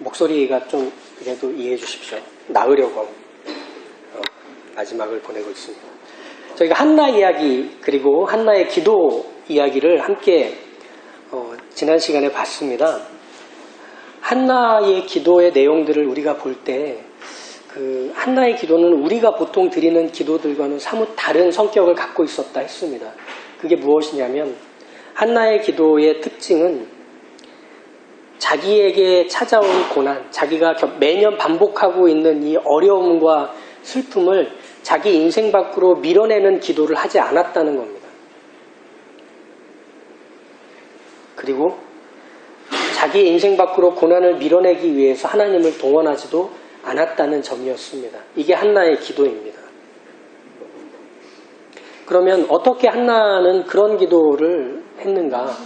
목소리가 좀 그래도 이해해 주십시오. 나으려고 어, 마지막을 보내고 있습니다. 저희가 한나 이야기 그리고 한나의 기도 이야기를 함께 어, 지난 시간에 봤습니다. 한나의 기도의 내용들을 우리가 볼 때 그 한나의 기도는 우리가 보통 드리는 기도들과는 사뭇 다른 성격을 갖고 있었다 했습니다. 그게 무엇이냐면 한나의 기도의 특징은 자기에게 찾아온 고난, 자기가 겨- 매년 반복하고 있는 이 어려움과 슬픔을 자기 인생 밖으로 밀어내는 기도를 하지 않았다는 겁니다. 그리고 자기 인생 밖으로 고난을 밀어내기 위해서 하나님을 동원하지도 않았다는 점이었습니다. 이게 한나의 기도입니다. 그러면 어떻게 한나는 그런 기도를 했는가?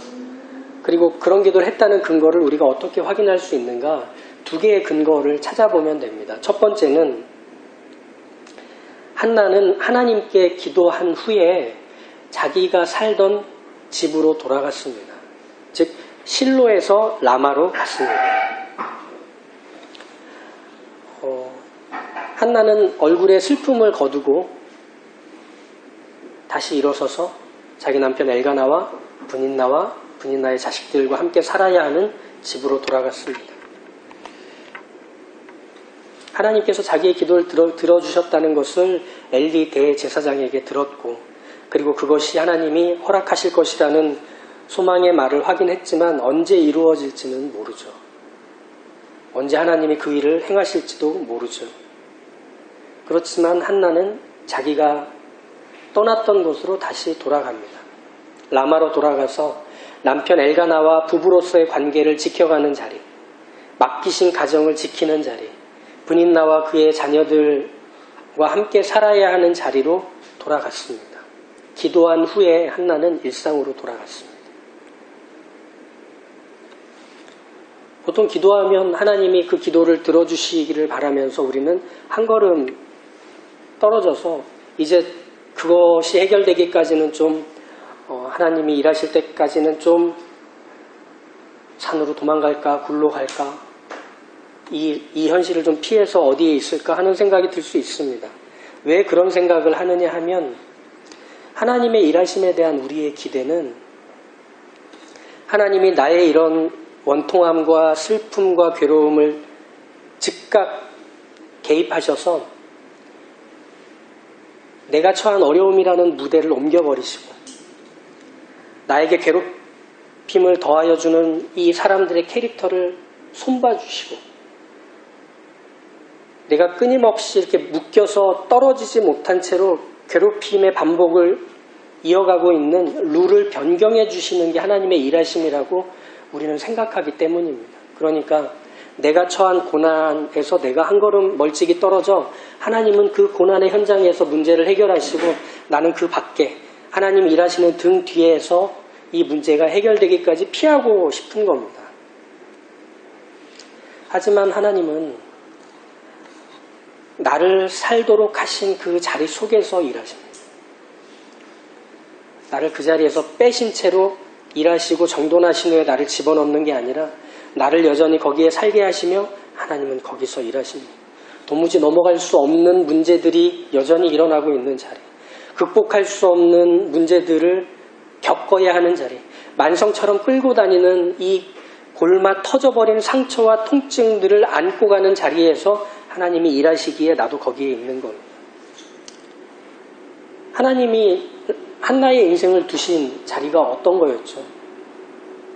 그리고 그런 기도를 했다는 근거를 우리가 어떻게 확인할 수 있는가? 두 개의 근거를 찾아보면 됩니다. 첫 번째는 한나는 하나님께 기도한 후에 자기가 살던 집으로 돌아갔습니다. 즉 실로에서 라마로 갔습니다. 어, 한나는 얼굴에 슬픔을 거두고 다시 일어서서 자기 남편 엘가나와 분인나와 분인나의 자식들과 함께 살아야 하는 집으로 돌아갔습니다. 하나님께서 자기의 기도를 들어, 들어 주셨다는 것을 엘리 대제사장에게 들었고 그리고 그것이 하나님이 허락하실 것이라는 소망의 말을 확인했지만 언제 이루어질지는 모르죠. 언제 하나님이 그 일을 행하실지도 모르죠. 그렇지만 한나는 자기가 떠났던 곳으로 다시 돌아갑니다. 라마로 돌아가서 남편 엘가나와 부부로서의 관계를 지켜가는 자리, 맡기신 가정을 지키는 자리, 분인나와 그의 자녀들과 함께 살아야 하는 자리로 돌아갔습니다. 기도한 후에 한나는 일상으로 돌아갔습니다. 보통 기도하면 하나님이 그 기도를 들어주시기를 바라면서 우리는 한 걸음 떨어져서 이제 그것이 해결되기까지는 좀 어, 하나님이 일하실 때까지는 좀 산으로 도망갈까 굴로 갈까 이, 이 현실을 좀 피해서 어디에 있을까 하는 생각이 들 수 있습니다. 왜 그런 생각을 하느냐 하면 하나님의 일하심에 대한 우리의 기대는 하나님이 나의 이런 원통함과 슬픔과 괴로움을 즉각 개입하셔서 내가 처한 어려움이라는 무대를 옮겨버리시고 나에게 괴롭힘을 더하여 주는 이 사람들의 캐릭터를 손봐 주시고 내가 끊임없이 이렇게 묶여서 떨어지지 못한 채로 괴롭힘의 반복을 이어가고 있는 룰을 변경해 주시는 게 하나님의 일하심이라고 우리는 생각하기 때문입니다. 그러니까 내가 처한 고난에서 내가 한 걸음 멀찍이 떨어져 하나님은 그 고난의 현장에서 문제를 해결하시고 나는 그 밖에 하나님 일하시는 등 뒤에서 이 문제가 해결되기까지 피하고 싶은 겁니다. 하지만 하나님은 나를 살도록 하신 그 자리 속에서 일하십니다. 나를 그 자리에서 빼신 채로 일하시고 정돈하신 후에 나를 집어넣는 게 아니라 나를 여전히 거기에 살게 하시며 하나님은 거기서 일하십니다. 도무지 넘어갈 수 없는 문제들이 여전히 일어나고 있는 자리, 극복할 수 없는 문제들을 겪어야 하는 자리, 만성처럼 끌고 다니는 이 골마 터져버린 상처와 통증들을 안고 가는 자리에서 하나님이 일하시기에 나도 거기에 있는 겁니다. 하나님이 한나의 인생을 두신 자리가 어떤 거였죠?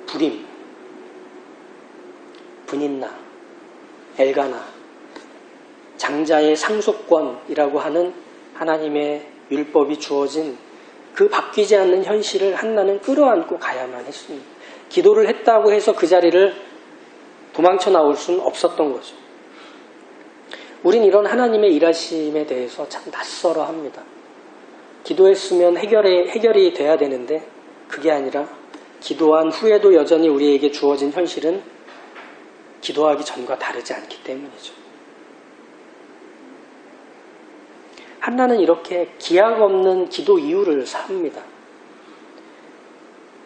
불임, 분인나, 엘가나, 장자의 상속권이라고 하는 하나님의 율법이 주어진 그 바뀌지 않는 현실을 한나는 끌어안고 가야만 했습니다. 기도를 했다고 해서 그 자리를 도망쳐 나올 수는 없었던 거죠. 우린 이런 하나님의 일하심에 대해서 참 낯설어 합니다. 기도했으면 해결이, 해결이 돼야 되는데 그게 아니라 기도한 후에도 여전히 우리에게 주어진 현실은 기도하기 전과 다르지 않기 때문이죠. 한나는 이렇게 기약 없는 기도 이유를 삽니다.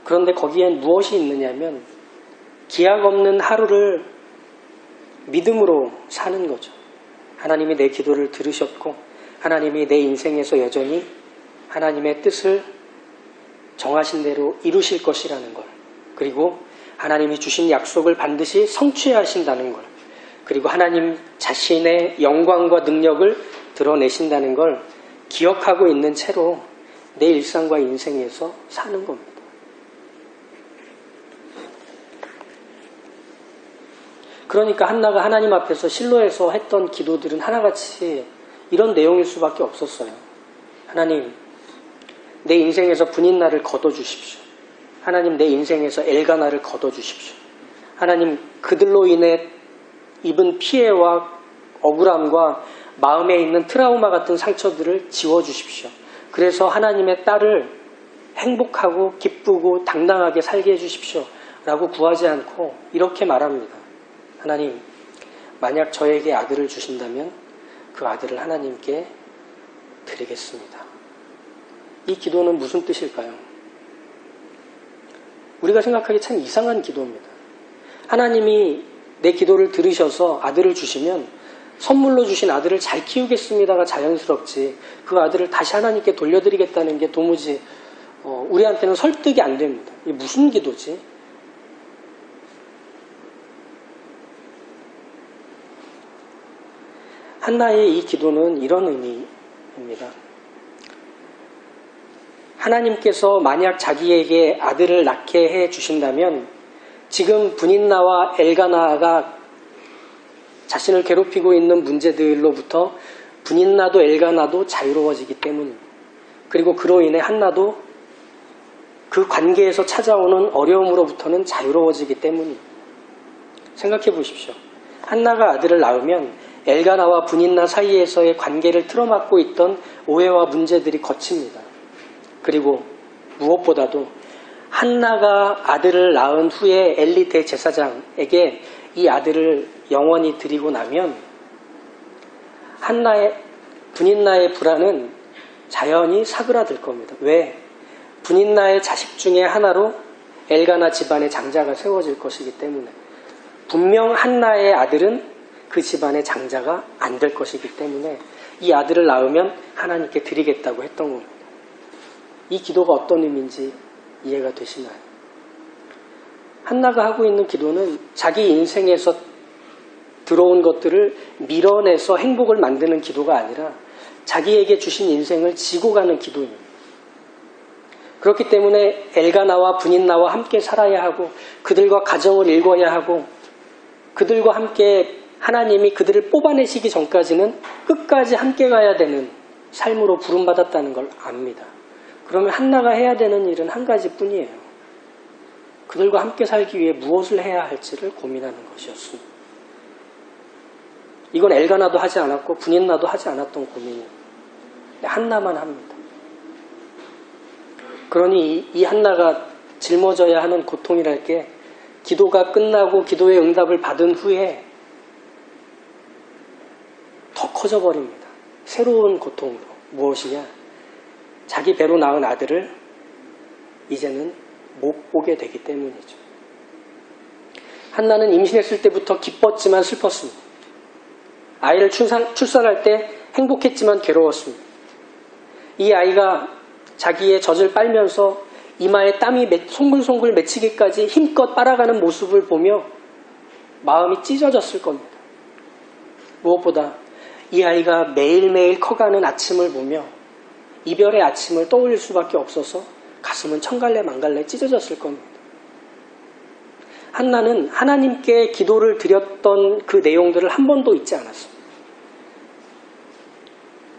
그런데 거기엔 무엇이 있느냐면 기약 없는 하루를 믿음으로 사는 거죠. 하나님이 내 기도를 들으셨고 하나님이 내 인생에서 여전히 하나님의 뜻을 정하신 대로 이루실 것이라는 걸. 그리고 하나님이 주신 약속을 반드시 성취하신다는 걸. 그리고 하나님 자신의 영광과 능력을 드러내신다는 걸 기억하고 있는 채로 내 일상과 인생에서 사는 겁니다. 그러니까 한나가 하나님 앞에서 실로에서 했던 기도들은 하나같이 이런 내용일 수밖에 없었어요. 하나님, 내 인생에서 분인나를 걷어주십시오. 하나님, 내 인생에서 엘가나를 걷어주십시오. 하나님, 그들로 인해 입은 피해와 억울함과 마음에 있는 트라우마 같은 상처들을 지워주십시오. 그래서 하나님의 딸을 행복하고 기쁘고 당당하게 살게 해주십시오. 라고 구하지 않고 이렇게 말합니다. 하나님, 만약 저에게 아들을 주신다면 그 아들을 하나님께 드리겠습니다. 이 기도는 무슨 뜻일까요? 우리가 생각하기 참 이상한 기도입니다. 하나님이 내 기도를 들으셔서 아들을 주시면 선물로 주신 아들을 잘 키우겠습니다가 자연스럽지 그 아들을 다시 하나님께 돌려드리겠다는 게 도무지 어, 우리한테는 설득이 안 됩니다. 이게 무슨 기도지? 한나의 이 기도는 이런 의미입니다. 하나님께서 만약 자기에게 아들을 낳게 해 주신다면 지금 분인나와 엘가나가 자신을 괴롭히고 있는 문제들로부터 분인나도 엘가나도 자유로워지기 때문입니다. 그리고 그로 인해 한나도 그 관계에서 찾아오는 어려움으로부터는 자유로워지기 때문입니다. 생각해 보십시오. 한나가 아들을 낳으면 엘가나와 분인나 사이에서의 관계를 틀어막고 있던 오해와 문제들이 거칩니다. 그리고 무엇보다도 한나가 아들을 낳은 후에 엘리 대제사장에게 이 아들을 영원히 드리고 나면 한나의 분인나의 불안은 자연히 사그라들 겁니다. 왜? 분인나의 자식 중에 하나로 엘가나 집안의 장자가 세워질 것이기 때문에 분명 한나의 아들은 그 집안의 장자가 안 될 것이기 때문에 이 아들을 낳으면 하나님께 드리겠다고 했던 겁니다. 이 기도가 어떤 의미인지 이해가 되시나요? 한나가 하고 있는 기도는 자기 인생에서 들어온 것들을 밀어내서 행복을 만드는 기도가 아니라 자기에게 주신 인생을 지고 가는 기도입니다. 그렇기 때문에 엘가나와 분인나와 함께 살아야 하고 그들과 가정을 읽어야 하고 그들과 함께 하나님이 그들을 뽑아내시기 전까지는 끝까지 함께 가야 되는 삶으로 부름받았다는 걸 압니다. 그러면 한나가 해야 되는 일은 한 가지 뿐이에요. 그들과 함께 살기 위해 무엇을 해야 할지를 고민하는 것이었습니다. 이건 엘가나도 하지 않았고 분인나도 하지 않았던 고민이에요. 한나만 합니다. 그러니 이 한나가 짊어져야 하는 고통이랄 게 기도가 끝나고 기도의 응답을 받은 후에 더 커져 버립니다. 새로운 고통으로 무엇이냐? 자기 배로 낳은 아들을 이제는 못 보게 되기 때문이죠. 한나는 임신했을 때부터 기뻤지만 슬펐습니다. 아이를 출산, 출산할 때 행복했지만 괴로웠습니다. 이 아이가 자기의 젖을 빨면서 이마에 땀이 송글송글 맺히기까지 힘껏 빨아가는 모습을 보며 마음이 찢어졌을 겁니다. 무엇보다 이 아이가 매일매일 커가는 아침을 보며 이별의 아침을 떠올릴 수밖에 없어서 가슴은 천갈래 만갈래 찢어졌을 겁니다. 한나는 하나님께 기도를 드렸던 그 내용들을 한 번도 잊지 않았습니다.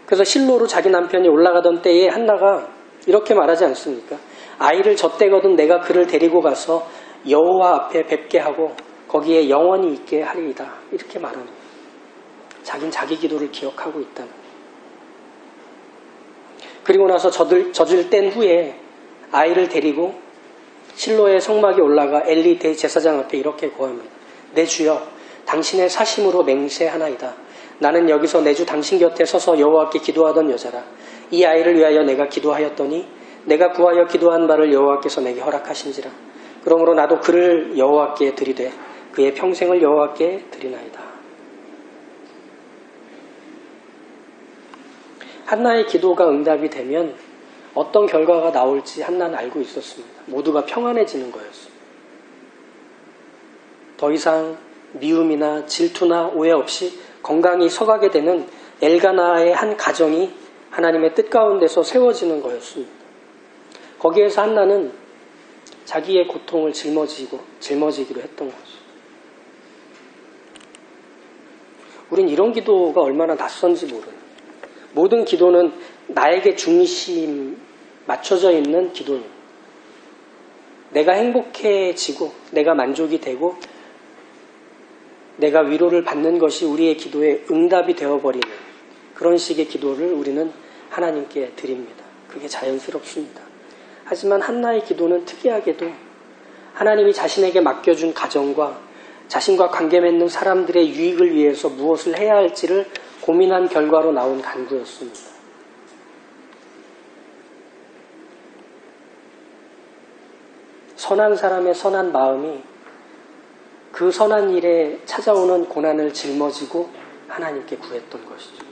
그래서 실로로 자기 남편이 올라가던 때에 한나가 이렇게 말하지 않습니까? 아이를 젖대거든 내가 그를 데리고 가서 여호와 앞에 뵙게 하고 거기에 영원히 있게 하리이다. 이렇게 말합니다. 자긴 자기 기도를 기억하고 있다는 그리고 나서 젖을, 젖을 뗀 후에 아이를 데리고 실로의 성막에 올라가 엘리 대제사장 앞에 이렇게 고합니다. 내 주여 당신의 사심으로 맹세하나이다. 나는 여기서 내주 당신 곁에 서서 여호와께 기도하던 여자라. 이 아이를 위하여 내가 기도하였더니 내가 구하여 기도한 바를 여호와께서 내게 허락하신지라. 그러므로 나도 그를 여호와께 드리되 그의 평생을 여호와께 드리나이다. 한나의 기도가 응답이 되면 어떤 결과가 나올지 한나는 알고 있었습니다. 모두가 평안해지는 거였습니다. 더 이상 미움이나 질투나 오해 없이 건강히 서가게 되는 엘가나의 한 가정이 하나님의 뜻 가운데서 세워지는 거였습니다. 거기에서 한나는 자기의 고통을 짊어지고 짊어지기로 했던 거죠. 우린 이런 기도가 얼마나 낯선지 모르는. 모든 기도는 나에게 중심 맞춰져 있는 기도입니다. 내가 행복해지고 내가 만족이 되고 내가 위로를 받는 것이 우리의 기도의 응답이 되어버리는 그런 식의 기도를 우리는 하나님께 드립니다. 그게 자연스럽습니다. 하지만 한나의 기도는 특이하게도 하나님이 자신에게 맡겨준 가정과 자신과 관계 맺는 사람들의 유익을 위해서 무엇을 해야 할지를 고민한 결과로 나온 간구였습니다. 선한 사람의 선한 마음이 그 선한 일에 찾아오는 고난을 짊어지고 하나님께 구했던 것이죠.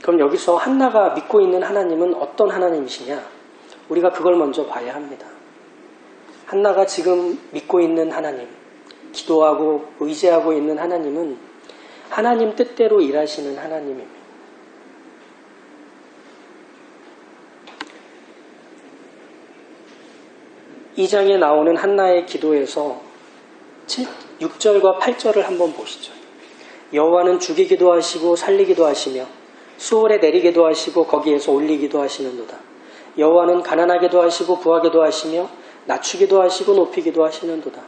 그럼 여기서 한나가 믿고 있는 하나님은 어떤 하나님이시냐? 우리가 그걸 먼저 봐야 합니다. 한나가 지금 믿고 있는 하나님, 기도하고 의지하고 있는 하나님은 하나님 뜻대로 일하시는 하나님입니다. 이 장에 나오는 한나의 기도에서 7, 6절과 8절을 한번 보시죠. 여호와는 죽이기도 하시고 살리기도 하시며 수월에 내리기도 하시고 거기에서 올리기도 하시는도다. 여호와는 가난하게도 하시고 부하게도 하시며 낮추기도 하시고 높이기도 하시는도다.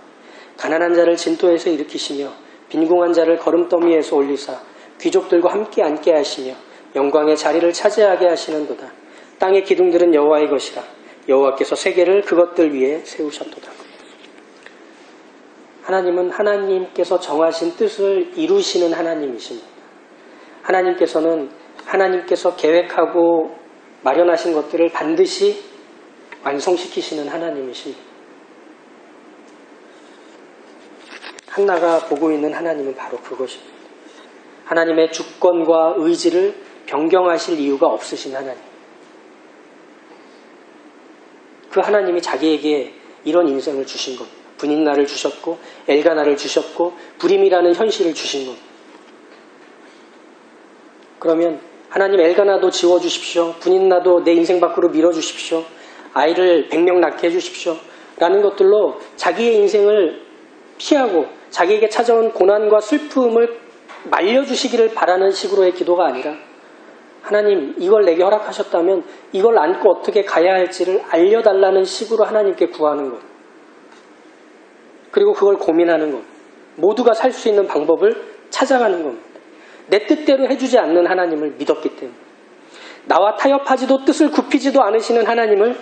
가난한 자를 진토에서 일으키시며 빈궁한 자를 걸음더미에서 올리사 귀족들과 함께 앉게 하시며 영광의 자리를 차지하게 하시는도다. 땅의 기둥들은 여호와의 것이라 여호와께서 세계를 그것들 위에 세우셨도다. 하나님은 하나님께서 정하신 뜻을 이루시는 하나님이십니다. 하나님께서는 하나님께서 계획하고 마련하신 것들을 반드시 완성시키시는 하나님이십니다. 한나가 보고 있는 하나님은 바로 그것입니다. 하나님의 주권과 의지를 변경하실 이유가 없으신 하나님. 그 하나님이 자기에게 이런 인생을 주신 겁니다. 분인나를 주셨고 엘가나를 주셨고 불임이라는 현실을 주신 겁니다. 그러면 하나님 엘가나도 지워주십시오. 분인나도 내 인생 밖으로 밀어주십시오. 아이를 100명 낳게 해주십시오. 라는 것들로 자기의 인생을 피하고 자기에게 찾아온 고난과 슬픔을 말려주시기를 바라는 식으로의 기도가 아니라 하나님 이걸 내게 허락하셨다면 이걸 안고 어떻게 가야 할지를 알려달라는 식으로 하나님께 구하는 것. 그리고 그걸 고민하는 것. 모두가 살 수 있는 방법을 찾아가는 겁니다. 내 뜻대로 해주지 않는 하나님을 믿었기 때문에. 나와 타협하지도 뜻을 굽히지도 않으시는 하나님을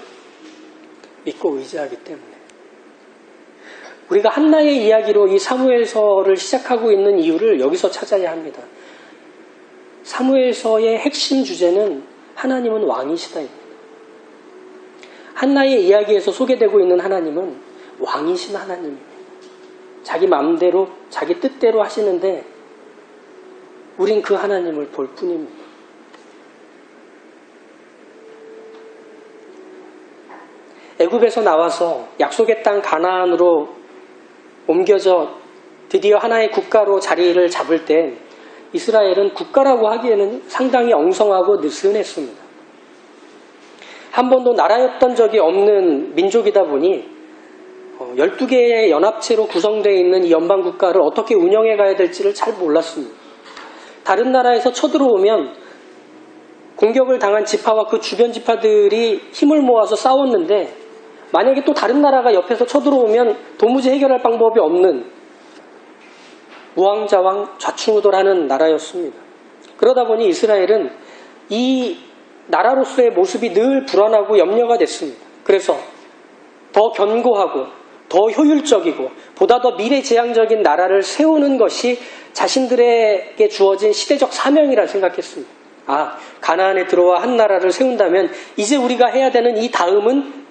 믿고 의지하기 때문에. 우리가 한나의 이야기로 이 사무엘서를 시작하고 있는 이유를 여기서 찾아야 합니다. 사무엘서의 핵심 주제는 하나님은 왕이시다입니다. 한나의 이야기에서 소개되고 있는 하나님은 왕이신 하나님입니다. 자기 마음대로 자기 뜻대로 하시는데 우린 그 하나님을 볼 뿐입니다. 애굽에서 나와서 약속의 땅 가나안으로 옮겨져 드디어 하나의 국가로 자리를 잡을 때 이스라엘은 국가라고 하기에는 상당히 엉성하고 느슨했습니다. 한 번도 나라였던 적이 없는 민족이다 보니 12개의 연합체로 구성되어 있는 이 연방국가를 어떻게 운영해 가야 될지를 잘 몰랐습니다. 다른 나라에서 쳐들어오면 공격을 당한 지파와 그 주변 지파들이 힘을 모아서 싸웠는데 만약에 또 다른 나라가 옆에서 쳐들어오면 도무지 해결할 방법이 없는 우왕좌왕 좌충우돌하는 나라였습니다. 그러다 보니 이스라엘은 이 나라로서의 모습이 늘 불안하고 염려가 됐습니다. 그래서 더 견고하고 더 효율적이고 보다 더 미래지향적인 나라를 세우는 것이 자신들에게 주어진 시대적 사명이라 생각했습니다. 아, 가나안에 들어와 한 나라를 세운다면 이제 우리가 해야 되는 이 다음은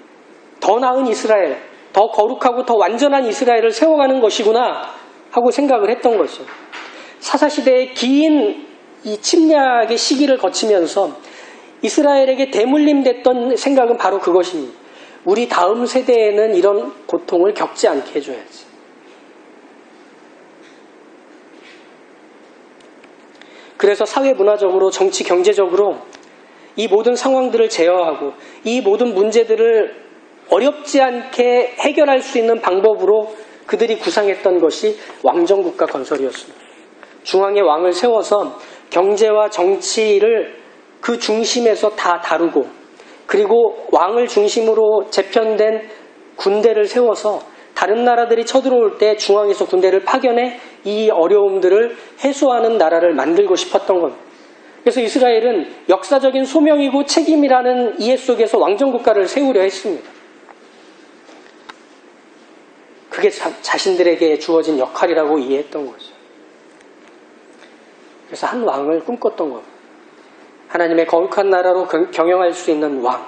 더 나은 이스라엘, 더 거룩하고 더 완전한 이스라엘을 세워가는 것이구나 하고 생각을 했던 것이죠. 사사시대의 긴 이 침략의 시기를 거치면서 이스라엘에게 대물림됐던 생각은 바로 그것입니다. 우리 다음 세대에는 이런 고통을 겪지 않게 해줘야지. 그래서 사회 문화적으로 정치 경제적으로 이 모든 상황들을 제어하고 이 모든 문제들을 어렵지 않게 해결할 수 있는 방법으로 그들이 구상했던 것이 왕정국가 건설이었습니다. 중앙에 왕을 세워서 경제와 정치를 그 중심에서 다 다루고 그리고 왕을 중심으로 재편된 군대를 세워서 다른 나라들이 쳐들어올 때 중앙에서 군대를 파견해 이 어려움들을 해소하는 나라를 만들고 싶었던 겁니다. 그래서 이스라엘은 역사적인 소명이고 책임이라는 이해 속에서 왕정 국가를 세우려 했습니다. 그게 자, 신들에게 주어진 역할이라고 이해했던 거죠. 그래서 한 왕을 꿈꿨던 겁니다. 하나님의 거룩한 나라로 경영할 수 있는 왕.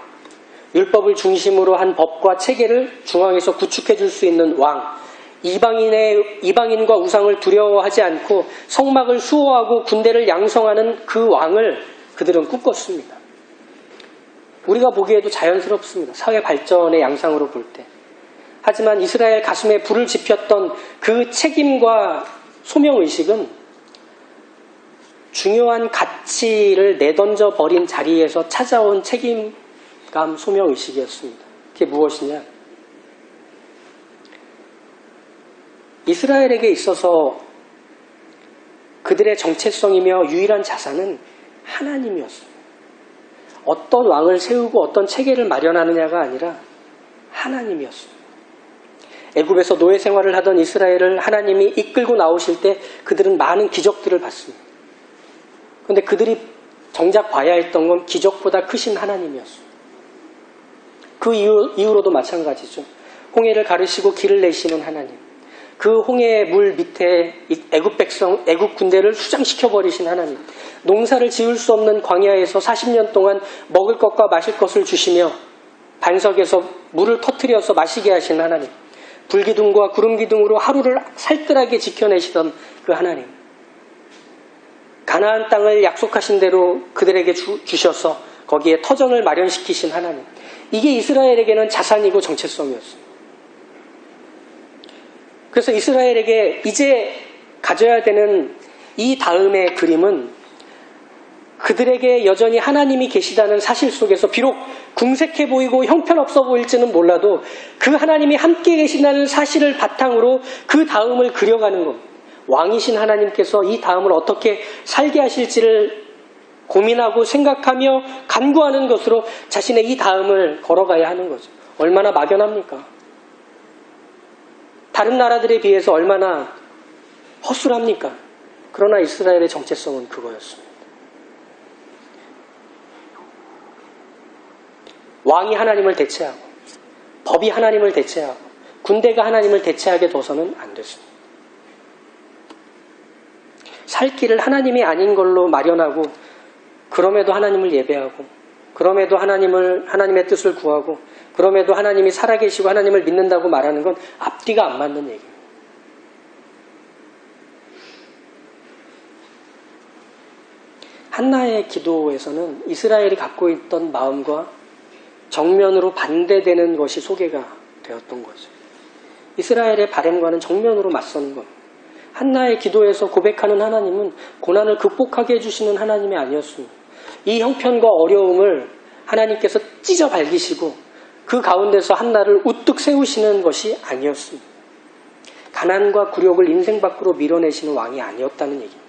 율법을 중심으로 한 법과 체계를 중앙에서 구축해 줄 수 있는 왕. 이방인의, 이방인과 우상을 두려워하지 않고 성막을 수호하고 군대를 양성하는 그 왕을 그들은 꿈꿨습니다. 우리가 보기에도 자연스럽습니다. 사회 발전의 양상으로 볼 때. 하지만 이스라엘 가슴에 불을 지폈던 그 책임과 소명의식은 중요한 가치를 내던져 버린 자리에서 찾아온 책임감 소명의식이었습니다. 그게 무엇이냐? 이스라엘에게 있어서 그들의 정체성이며 유일한 자산은 하나님이었습니다. 어떤 왕을 세우고 어떤 체계를 마련하느냐가 아니라 하나님이었습니다. 애굽에서 노예 생활을 하던 이스라엘을 하나님이 이끌고 나오실 때 그들은 많은 기적들을 봤습니다. 그런데 그들이 정작 봐야 했던 건 기적보다 크신 하나님이었습니다. 그 이후, 이후로도 마찬가지죠. 홍해를 가르시고 길을 내시는 하나님. 그 홍해 물 밑에 애굽 백성, 애굽 군대를 수장시켜 버리신 하나님. 농사를 지을 수 없는 광야에서 40년 동안 먹을 것과 마실 것을 주시며 반석에서 물을 터트려서 마시게 하신 하나님. 불기둥과 구름기둥으로 하루를 살뜰하게 지켜내시던 그 하나님. 가나안 땅을 약속하신 대로 그들에게 주, 주셔서 거기에 터전을 마련시키신 하나님. 이게 이스라엘에게는 자산이고 정체성이었습니다. 그래서 이스라엘에게 이제 가져야 되는 이 다음의 그림은 그들에게 여전히 하나님이 계시다는 사실 속에서 비록 궁색해 보이고 형편없어 보일지는 몰라도 그 하나님이 함께 계신다는 사실을 바탕으로 그 다음을 그려가는 것. 왕이신 하나님께서 이 다음을 어떻게 살게 하실지를 고민하고 생각하며 간구하는 것으로 자신의 이 다음을 걸어가야 하는 거죠. 얼마나 막연합니까? 다른 나라들에 비해서 얼마나 허술합니까? 그러나 이스라엘의 정체성은 그거였습니다. 왕이 하나님을 대체하고 법이 하나님을 대체하고 군대가 하나님을 대체하게 둬서는 안 됐습니다. 살 길을 하나님이 아닌 걸로 마련하고 그럼에도 하나님을 예배하고 그럼에도 하나님을 하나님의 뜻을 구하고 그럼에도 하나님이 살아계시고 하나님을 믿는다고 말하는 건 앞뒤가 안 맞는 얘기입니다. 한나의 기도에서는 이스라엘이 갖고 있던 마음과 정면으로 반대되는 것이 소개가 되었던 거죠. 이스라엘의 바램과는 정면으로 맞서는 것. 한나의 기도에서 고백하는 하나님은 고난을 극복하게 해주시는 하나님이 아니었습니다. 이 형편과 어려움을 하나님께서 찢어 발기시고 그 가운데서 한나를 우뚝 세우시는 것이 아니었습니다. 가난과 굴욕을 인생 밖으로 밀어내시는 왕이 아니었다는 얘기입니다.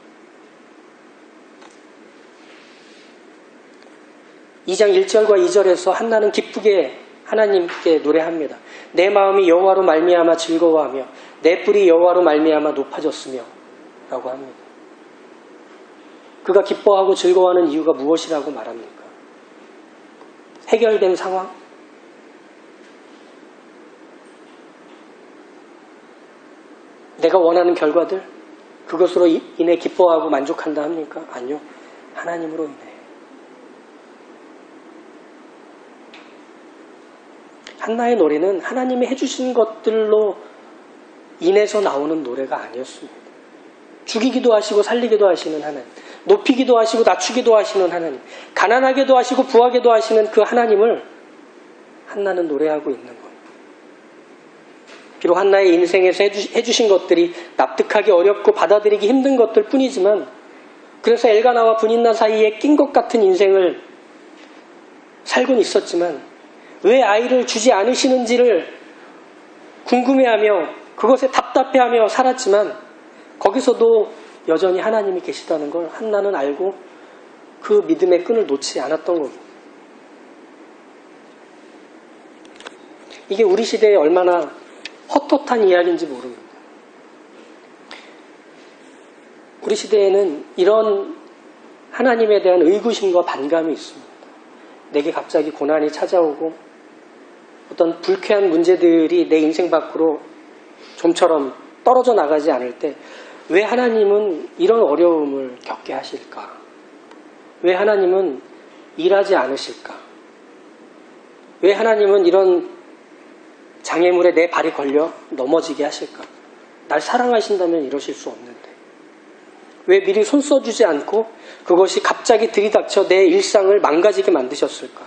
2장 1절과 2절에서 한나는 기쁘게 하나님께 노래합니다. 내 마음이 여호와로 말미암아 즐거워하며 내 뿔이 여호와로 말미암아 높아졌으며 라고 합니다. 그가 기뻐하고 즐거워하는 이유가 무엇이라고 말합니까? 해결된 상황? 내가 원하는 결과들 그것으로 인해 기뻐하고 만족한다 합니까? 아니요. 하나님으로 인해. 한나의 노래는 하나님이 해주신 것들로 인해서 나오는 노래가 아니었습니다. 죽이기도 하시고 살리기도 하시는 하나님. 높이기도 하시고 낮추기도 하시는 하나님, 가난하게도 하시고 부하게도 하시는 그 하나님을 한나는 노래하고 있는 거예요. 비록 한나의 인생에서 해주, 해주신 것들이 납득하기 어렵고 받아들이기 힘든 것들 뿐이지만 그래서 엘가나와 분인나 사이에 낀 것 같은 인생을 살곤 있었지만 왜 아이를 주지 않으시는지를 궁금해하며 그것에 답답해하며 살았지만 거기서도 여전히 하나님이 계시다는 걸 한나는 알고 그 믿음의 끈을 놓지 않았던 겁니다. 이게 우리 시대에 얼마나 헛헛한 이야기인지 모릅니다. 우리 시대에는 이런 하나님에 대한 의구심과 반감이 있습니다. 내게 갑자기 고난이 찾아오고 어떤 불쾌한 문제들이 내 인생 밖으로 좀처럼 떨어져 나가지 않을 때 왜 하나님은 이런 어려움을 겪게 하실까? 왜 하나님은 일하지 않으실까? 왜 하나님은 이런 장애물에 내 발이 걸려 넘어지게 하실까? 날 사랑하신다면 이러실 수 없는데. 왜 미리 손 써주지 않고 그것이 갑자기 들이닥쳐 내 일상을 망가지게 만드셨을까?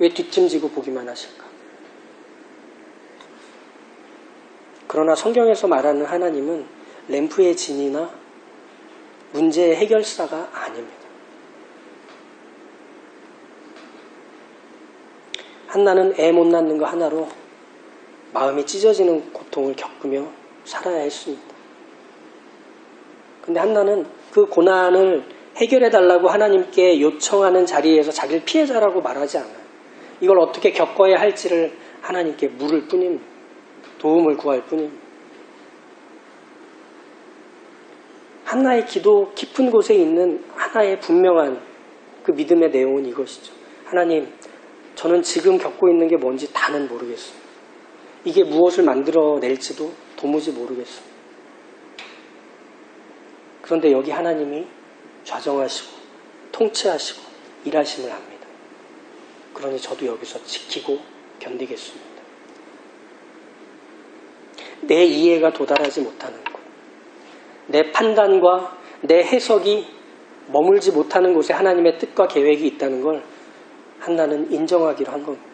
왜 뒷짐지고 보기만 하실까? 그러나 성경에서 말하는 하나님은 램프의 진이나 문제의 해결사가 아닙니다. 한나는 애 못 낳는 거 하나로 마음이 찢어지는 고통을 겪으며 살아야 했습니다. 근데 한나는 그 고난을 해결해 달라고 하나님께 요청하는 자리에서 자기를 피해자라고 말하지 않아요. 이걸 어떻게 겪어야 할지를 하나님께 물을 뿐입니다. 도움을 구할 뿐입니다. 하나의 기도 깊은 곳에 있는 하나의 분명한 그 믿음의 내용은 이것이죠. 하나님, 저는 지금 겪고 있는 게 뭔지 다는 모르겠어요. 이게 무엇을 만들어낼지도 도무지 모르겠어요. 그런데 여기 하나님이 좌정하시고 통치하시고 일하심을 합니다. 그러니 저도 여기서 지키고 견디겠습니다. 내 이해가 도달하지 못하는 것, 내 판단과 내 해석이 머물지 못하는 곳에 하나님의 뜻과 계획이 있다는 걸 한나는 인정하기로 한 겁니다.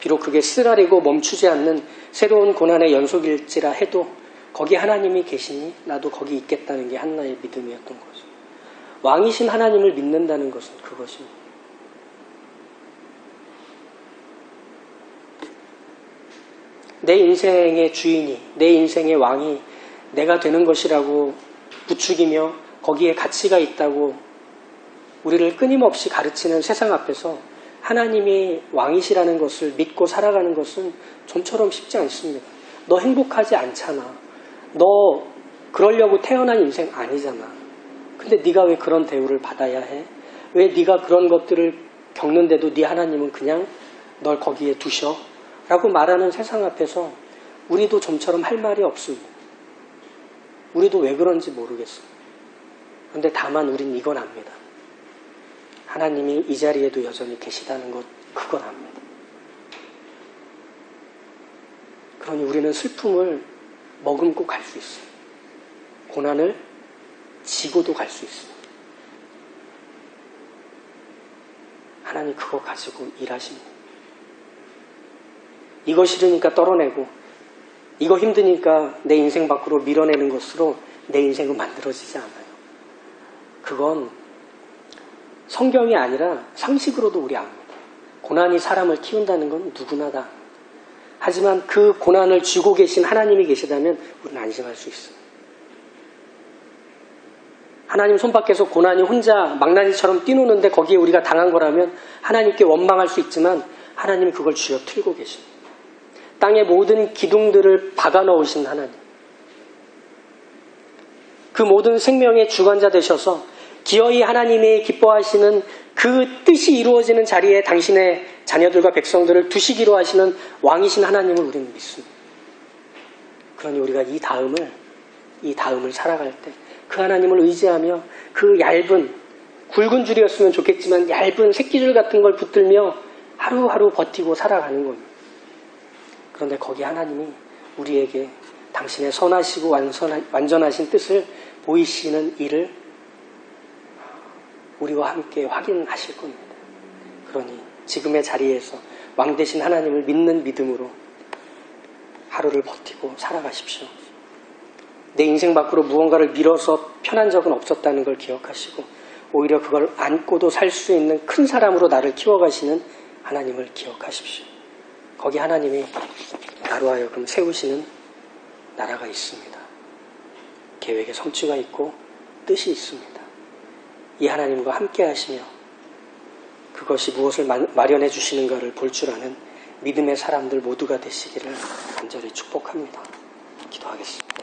비록 그게 쓰라리고 멈추지 않는 새로운 고난의 연속일지라 해도 거기 하나님이 계시니 나도 거기 있겠다는 게 한나의 믿음이었던 거죠. 왕이신 하나님을 믿는다는 것은 그것입니다. 내 인생의 주인이, 내 인생의 왕이 내가 되는 것이라고 부추기며 거기에 가치가 있다고 우리를 끊임없이 가르치는 세상 앞에서 하나님이 왕이시라는 것을 믿고 살아가는 것은 좀처럼 쉽지 않습니다. 너 행복하지 않잖아. 너 그러려고 태어난 인생 아니잖아. 근데 네가 왜 그런 대우를 받아야 해? 왜 네가 그런 것들을 겪는데도 네 하나님은 그냥 널 거기에 두셔? 라고 말하는 세상 앞에서 우리도 좀처럼 할 말이 없습니다. 우리도 왜 그런지 모르겠어요. 그런데 다만 우린 이건 압니다. 하나님이 이 자리에도 여전히 계시다는 것, 그건 압니다. 그러니 우리는 슬픔을 머금고 갈 수 있어요. 고난을 지고도 갈 수 있어요. 하나님 그거 가지고 일하십니다. 이거 싫으니까 떨어내고 이거 힘드니까 내 인생 밖으로 밀어내는 것으로 내 인생은 만들어지지 않아요. 그건 성경이 아니라 상식으로도 우리 압니다. 고난이 사람을 키운다는 건 누구나 다. 하지만 그 고난을 쥐고 계신 하나님이 계시다면 우리는 안심할 수 있어요. 하나님 손 밖에서 고난이 혼자 망나니처럼 뛰노는데 거기에 우리가 당한 거라면 하나님께 원망할 수 있지만 하나님이 그걸 쥐어 틀고 계십니다. 땅의 모든 기둥들을 박아 넣으신 하나님. 그 모든 생명의 주관자 되셔서 기어이 하나님이 기뻐하시는 그 뜻이 이루어지는 자리에 당신의 자녀들과 백성들을 두시기로 하시는 왕이신 하나님을 우리는 믿습니다. 그러니 우리가 이 다음을, 이 다음을 살아갈 때 그 하나님을 의지하며 그 얇은, 굵은 줄이었으면 좋겠지만 얇은 새끼줄 같은 걸 붙들며 하루하루 버티고 살아가는 겁니다. 그런데 거기 하나님이 우리에게 당신의 선하시고 완전하신 뜻을 보이시는 일을 우리와 함께 확인하실 겁니다. 그러니 지금의 자리에서 왕 대신 하나님을 믿는 믿음으로 하루를 버티고 살아가십시오. 내 인생 밖으로 무언가를 밀어서 편한 적은 없었다는 걸 기억하시고 오히려 그걸 안고도 살 수 있는 큰 사람으로 나를 키워가시는 하나님을 기억하십시오. 거기 하나님이 나로 하여금 세우시는 나라가 있습니다. 계획의 성취가 있고 뜻이 있습니다. 이 하나님과 함께 하시며 그것이 무엇을 마- 마련해 주시는가를 볼 줄 아는 믿음의 사람들 모두가 되시기를 간절히 축복합니다. 기도하겠습니다.